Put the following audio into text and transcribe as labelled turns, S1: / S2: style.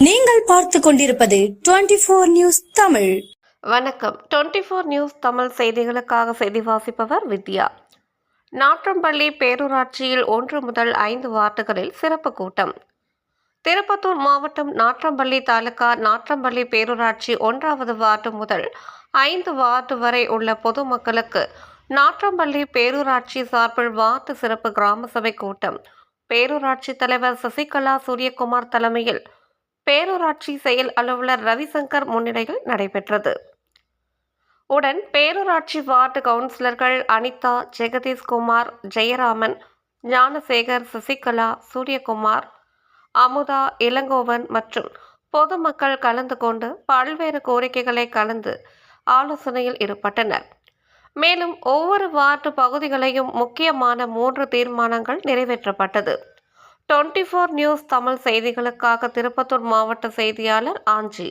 S1: நீங்கள் பார்த்து கொண்டிருப்பது டுவெண்டி போர் நியூஸ் தமிழ்.
S2: வணக்கம். டுவெண்ட்டி ஃபோர் நியூஸ் தமிழ் செய்திகளுக்காக செய்தி வாசிப்பவர் வித்யா. நாற்றம்பள்ளி பேரூராட்சியில் ஒன்று முதல் ஐந்து வார்டுகளில் சிறப்பு கூட்டம். திருப்பத்தூர் மாவட்டம் நாற்றம்பள்ளி தாலுகா நாற்றம்பள்ளி பேரூராட்சி ஒன்றாவது வார்டு முதல் ஐந்து வார்டு வரை உள்ள பொதுமக்களுக்கு நாற்றம்பள்ளி பேரூராட்சி சார்பில் வார்டு சிறப்பு கிராம சபை கூட்டம். பேரூராட்சி தலைவர் சசிகலா சூரியகுமார் தலைமையில் பேரூராட்சி செயல் அலுவலர் ரவிசங்கர் முன்னிலையில் நடைபெற்றது. உடன் பேரூராட்சி வார்டு கவுன்சிலர்கள் அனிதா ஜெகதீஷ்குமார் ஜெயராமன் ஞானசேகர் சசிகலா சூரியகுமார் அமுதா இளங்கோவன் மற்றும் பொதுமக்கள் கலந்து கொண்டு பல்வேறு கோரிக்கைகளை கலந்து ஆலோசனையில் ஈடுபட்டனர். மேலும் ஒவ்வொரு வார்டு பகுதிகளையும் முக்கியமான மூன்று தீர்மானங்கள் நிறைவேற்றப்பட்டது. டுவெண்ட்டி ஃபோர் நியூஸ் தமிழ் செய்திகளுக்காக திருப்பத்தூர் மாவட்ட செய்தியாளர் ஆஞ்சி.